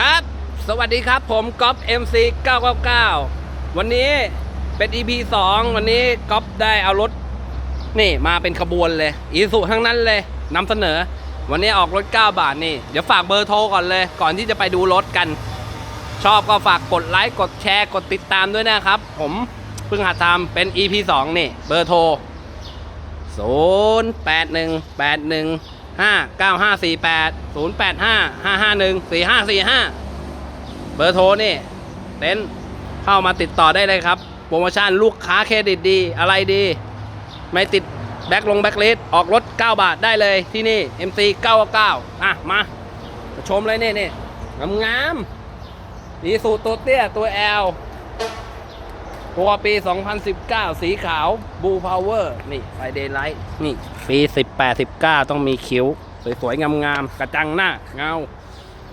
ครับ สวัสดีครับผมก๊อฟ MC 999 วันนี้เป็น EP 2 วันนี้ก๊อฟได้เอารถ นี่มาเป็นขบวนเลย อีสุทั้งนั้นเลยนำเสนอ วันนี้ออกรถ 9 บาทนี่ เดี๋ยวฝากเบอร์โทรก่อนเลย ก่อนที่จะไปดูรถกัน ชอบก็ฝากกดไลค์กดแชร์กดติดตามด้วยนะครับ ผมเพิ่งหัดทำเป็น EP 2 นี่ เบอร์โทร 0 8 1 8 1 5 9 5 4 8 0 8 5 5 5 1 4 5 4 5 เบอร์โทรนี่เต็นเข้ามาติดต่อได้เลยครับ โปรโมชั่นลูกค้าเครดิตดีอะไรดี ไม่ติดแบ็คลงแบ็คเลสออกรถ 9 บาทได้เลยที่นี่ MC 999อะ มา ชมเลยนี่นี่งามๆดีสูตรตัวเตี้ย ตัว L ตัวปี 2019 สีขาวบูพาวเวอร์ นี่ไฟเดย์ไลท์นี่ ปี18 19ต้องมีคิ้ว สวยๆ งามๆ กระจังหน้า เงา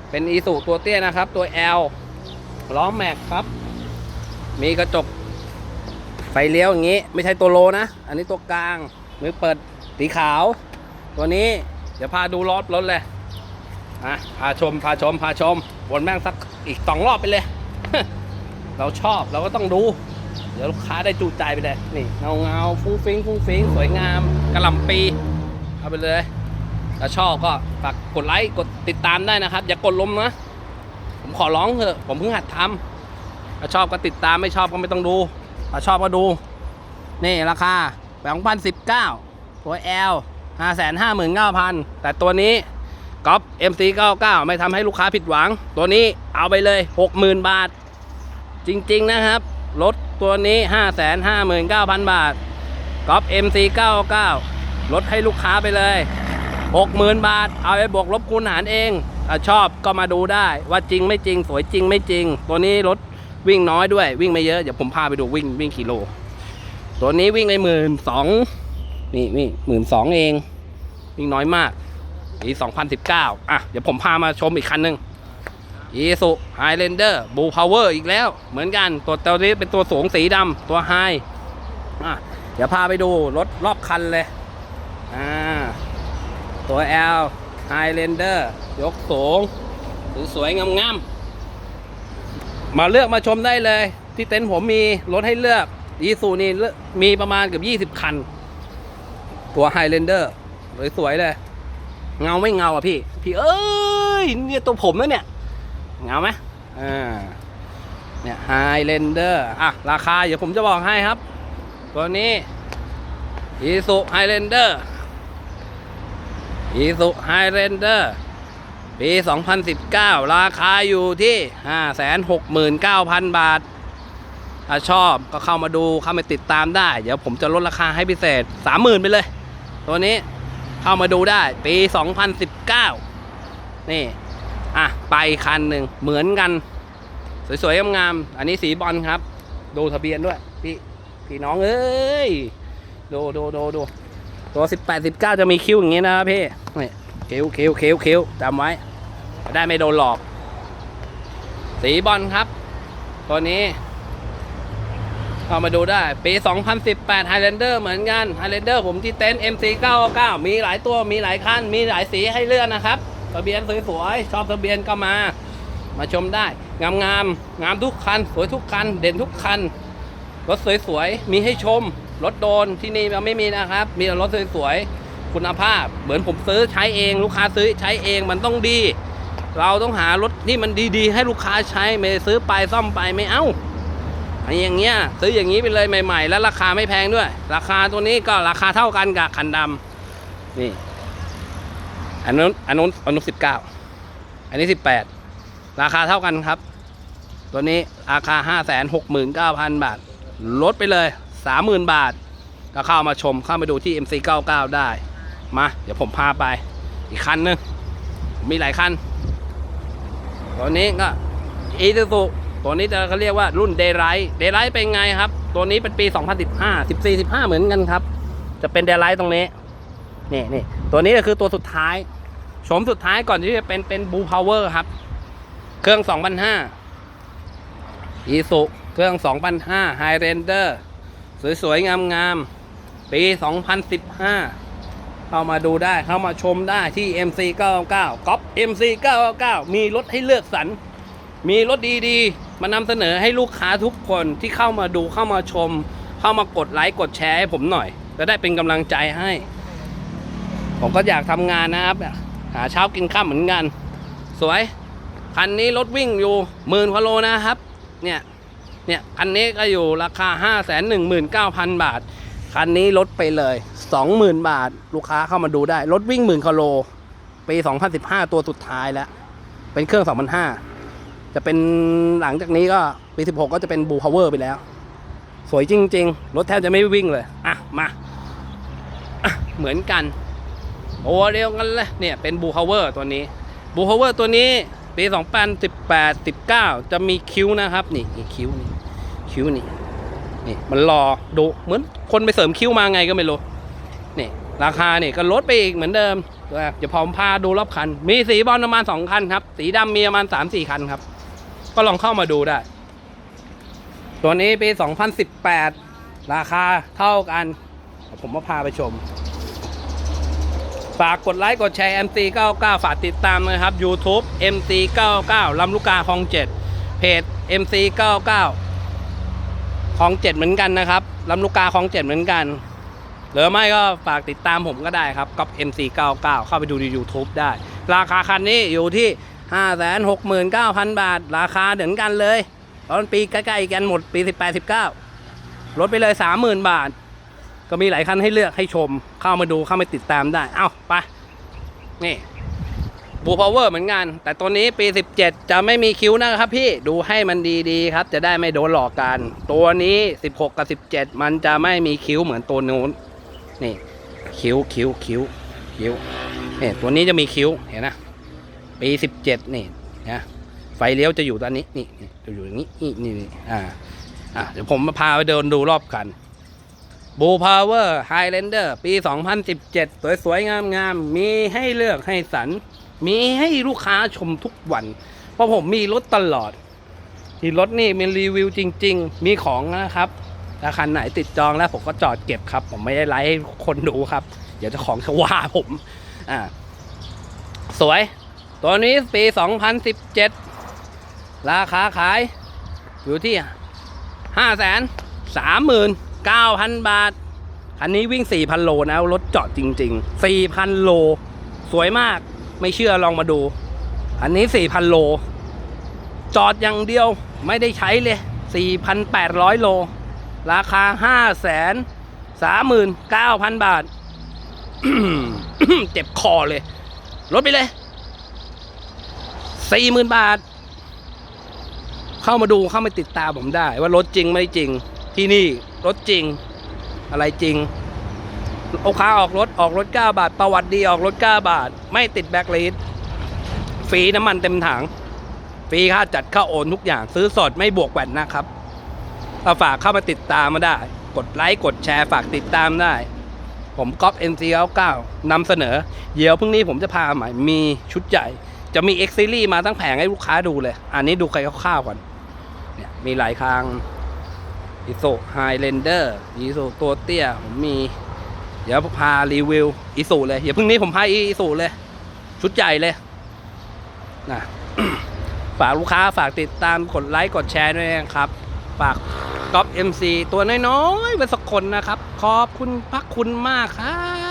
เป็นอีสุตัวเตี้ยนะครับ ตัว L ล้อแม็กครับ มีกระจก ไฟเลี้ยวอย่างนี้ ไม่ใช่ตัวโลนะ อันนี้ตัวกลาง มือเปิดสีขาว ตัวนี้ เดี๋ยวพาดูรถรถเลยอะพาชม พาชม พาชม วนแม่งสักอีกสองรอบไปเลย เราชอบเราก็ต้องดู เดี๋ยวลูกค้าได้จูใจไปเลย นี่เงาเงาฟุ้งฟิ้งฟุ้งฟิ้งสวยงามกระลำปี เอาไปเลยถ้าชอบก็ฝากกดไลค์กดติดตามได้นะครับ อย่ากดลมนะ ผมขอร้องเถอะ ผมเพิ่งหัดทำถ้าชอบก็ติดตามไม่ชอบก็ไม่ต้องดูถ้าชอบก็ดู นี่ราคาแบงค์พันสิบเก้าตัว L ห้าแสนห้าหมื่นเก้าพันแต่ตัวนี้ก๊อป MC 99 ไม่ทำให้ลูกค้าผิดหวัง ตัวนี้เอาไปเลย 60,000 บาท จริง ๆ นะครับ รถ ตัวนี้ 559,000 บาทก๊อป MC 99 ลดให้ลูกค้าไปเลย 60,000 บาท เอาไปบวกลบคูณหารเองถ้าชอบก็มาดูได้ว่าจริงไม่จริง สวยจริงไม่จริง ตัวนี้รถวิ่งน้อยด้วย วิ่งไม่เยอะ เดี๋ยวผมพาไปดูวิ่งวิ่งกิโล ตัวนี้วิ่งในหมื่นสองนี่นี่หมื่นสองเอง วิ่งน้อยมากปี2019 อะ เดี๋ยวผมพามาชมอีกคันหนึ่ง อีสุไฮเลนเดอร์บูพาวเวอร์อีกแล้ว เหมือนกัน ตัวตัวนี้เป็นตัวสูงสีดำตัวไฮอะเดี๋ยวพาไปดูรถรอบคันเลยอ่าตัว L Highlander ยกสูงสวยๆงามๆมาเลือกมาชมได้เลย ที่เต็นท์ผมมีรถให้เลือกอีซูนี่มีประมาณเกือบ20 คัน ตัว Highlander สวยๆเลย เงาไม่เงาอะพี่ พี่เอ้ย เนี่ยตัวผมนะเนี่ย เงาไหมอ่าเนี่ยไฮเลนเดอร์อะ ราคาเดี๋ยวผมจะบอกให้ครับ ตัวนี้อีสุไฮเลนเดอร์อีสุไฮเลนเดอร์ปี 2019 ราคาอยู่ที่ 569,000 บาท ถ้าชอบก็เข้ามาดูเข้ามาติดตามได้ เดี๋ยวผมจะลดราคาให้พิเศษ 30,000 ไปเลย ตัวนี้เข้ามาดูได้ ปี 2019 นี่ อะ ไปคันหนึ่งเหมือนกัน สวยๆงามๆอันนี้สีบอลครับ ดูทะเบียนด้วย พี่พี่น้องเอ้ยดูดูดูดูตัวสิบแปดสิบเก้าจะมีคิ้วอย่างงี้นะครับพี่นี่คิ้วคิ้วคิ้วคิ้วจำไว้ ได้ไม่โดนหลอก สีบอลครับ ตัวนี้เข้ามาดูได้ ปี 2018 Highlander เหมือนกัน Highlander ผมที่เต็นท์ MC99 มีหลายตัวมีหลายคันมีหลายสีให้เลือกนะครับ ทะเบียนสวยๆชอบทะเบียนก็มา มาชมได้ งามงามๆงามทุกคัน สวยทุกคัน เด่นทุกคัน รถสวยๆ มีให้ชม รถโดนที่นี่มันไม่มีนะครับ มีแต่รถสวยๆ คุณภาพ เหมือนผมซื้อใช้เอง ลูกค้าซื้อใช้เองมันต้องดี เราต้องหารถที่มันดีๆ ให้ลูกค้าใช้ไม่ซื้อไปซ่อมไปไม่เอาไอ้อย่างเงี้ยซื้ออย่างนี้ไปเลยใหม่ ๆ แล้วราคาไม่แพงด้วย ราคาตัวนี้ก็ราคาเท่ากันกับคันดำนี่ อันนู้นอันนู้นอันนู้นสิบเก้าอันนี้สิบแปดราคาเท่ากันครับ ตัวนี้ราคาห้าแสนหกหมื่นเก้าพันบาท ลดไปเลยสามหมื่นบาท ก็เข้ามาชมเข้ามาดูที่ MC 99 ได้ มา เดี๋ยวผมพาไป อีกคันหนึง มีหลายคัน ตัวนี้ก็อีซูซูตัวนี้จะเขาเรียกว่ารุ่นเดย์ไรท์เดย์ไรท์เป็นไงครับ ตัวนี้เป็นปี 2015 14 15 เหมือนกันครับ จะเป็นเดย์ไรท์ตรงนี้ นี่นี่ตัวนี้ก็คือตัวสุดท้ายโฉมสุดท้ายก่อนที่จะเป็นเป็นบูพาวเวอร์ครับ เครื่อง2,500อีสุเครื่อง2,500 High Render สวยๆ งามๆ ปี 2015 เข้ามาดูได้ เข้ามาชมได้ที่ MC 99ก๊อป MC 99มีรถให้เลือกสรร มีรถดีๆ มานำเสนอให้ลูกค้าทุกคนที่เข้ามาดูเข้ามาชม เข้ามากดไลค์ กดแชร์ให้ผมหน่อย จะได้เป็นกำลังใจให้ ผมก็อยากทำงานนะครับ หาเช้ากินข้ามเหมือนกัน สวย คันนี้รถวิ่งอยู่หมื่นกว่าโลนะครับ เนี่ย เนี่ยคันนี้ก็อยู่ราคา 5 1 9 0 0 0 บาท คันนี้ลดไปเลย 20,000 บาท ลูกค้าเข้ามาดูได้ รถวิ่งหมื่นกว่าโลปี 2015 ตัวสุดท้ายแล้ว เป็นเครื่อง 2005 จะเป็นหลังจากนี้ก็ปี 16 ก็จะเป็นบูพาวเวอร์ไปแล้ว สวยจริง ๆ รถแทบจะไม่วิ่งเลย อะ มาะเหมือนกัน โอ้เดียวกันเลยเนี่ยเป็นบูพาวเวอร์ตัวนี้บูพาวเวอร์ตัวนี้ปี 2018 19 จะมีคิ้วนะครับ นี่นคิ้วนี่คิ้วนี่นี่มันรอดูเหมือนคนไปเสริมคิ้วมาไงก็ไม่รู้นี่ราคาเนี่ยก็ลดไปอีกเหมือนเดิมเดี๋ยวผมพาดูรอบคัน มีสีบอลประมาณ 2 คันครับ สีดำมีประมาณ 3-4 คันครับ ก็ลองเข้ามาดูได้ ตัวนี้ปี 2018 ราคาเท่ากันเดี๋ยวผมมาพาไปชม ฝากกดไลค์กดแชร์ MC99 ฝากติดตามนะครับ YouTube MC99 ลำลูกกาคลอง7เพจ MC99 คลอง7เหมือนกันนะครับลำลูกกาคลอง7เหมือนกันหรือไม่ก็ฝากติดตามผมก็ได้ครับกับ MC99 เข้าไปดูใน YouTube ได้ ราคาคันนี้อยู่ที่ 569,000 บาท ราคาเหมือนกันเลย ตอนปีใกล้ๆกันหมดปี 18-19ลดไปเลย 30,000 บาท ก็มีหลายคันให้เลือกให้ชม เข้ามาดูเข้ามาติดตามได้ เอ้าไป นี่บูพาวเวอร์เหมือนกัน แต่ตัวนี้ปี 17 จะไม่มีคิ้วนะครับพี่ดูให้มันดีๆครับ จะได้ไม่โดนหลอกกัน ตัวนี้ 16 กับ 17 มันจะไม่มีคิ้วเหมือนตัวนู้น นี่ คิ้วคิ้วคิ้วคิ้วเนี่ยตัวนี้จะมีคิ้วเห็นนะปี 17 นี่นะไฟเลี้ยวจะอยู่ตอนนี้นี่จะอยู่อย่างนี้นี่นี่นี่อ่าอ่าเดี๋ยวผมมาพาไปเดินดูรอบคัน บูพาวเวอร์ไฮแลนเดอร์ปี 2017 สวยๆ งามๆ มีให้เลือกให้สรรมีให้ลูกค้าชมทุกวัน เพราะผมมีรถตลอด ที่รถนี่มีรีวิวจริง ๆ มีของนะครับถ้าคันไหนติดจองแล้วผมก็จอดเก็บครับ ผมไม่ได้ไลฟ์ให้คนดูครับ เดี๋ยวจะของจะว่าผม อ่า สวย ตัวนี้ปี 2017 ราคาขายอยู่ที่ 5 3 9 0 0 0 บาท คันนี้วิ่ง 4,000 โลนะรถจอดจริง ๆ 4,000 โล สวยมากไม่เชื่อลองมาดู อันนี้ 4,000 โล จอดอย่างเดียวไม่ได้ใช้เลย 4,800 โล ราคา 5 3 9 0 0 0 บาท เจ็บคอเลย ลดไปเลย40,000 บาท เข้ามาดูเข้ามาติดตามผมได้ว่ารถจริงไม่จริง ที่นี่รถจริง อะไรจริงลูกค้าออกรถออกรถ 9 บาท ประวัติดีออกรถ 9 บาท ไม่ติดแบ็คลีดฟรีน้ำมันเต็มถังฟรีค่าจัดค่าโอนทุกอย่างซื้อสดไม่บวกแวนนะครับก็ฝากเข้ามาติดตามมาได้ กดไลค์กดแชร์ฝากติดตามได้ ผมก๊อฟ NC99 นำเสนอ เดี๋ยวพรุ่งนี้ผมจะพาใหม่มีชุดใหญ่ จะมี X Series มาตั้งแผงให้ลูกค้าดูเลย อันนี้ดูใครคร่าวๆก่อนเนี่ยมีหลายคาง อิโซไฮเลนเดอร์อิโซตัวเตี้ยผมมี เดี๋ยวพารีวิวอิโซเลยเดี๋ยวพรุ่งนี้ผมพาอิโซเลย ชุดใหญ่เลยนะฝากลูกค้าฝากติดตามกดไลค์กดแชร์ด้วยนะครับ ฝากก๊อฟ MC ตัวน้อยๆเป็นสักคนนะครับ ขอบคุณพักคุณมากครับ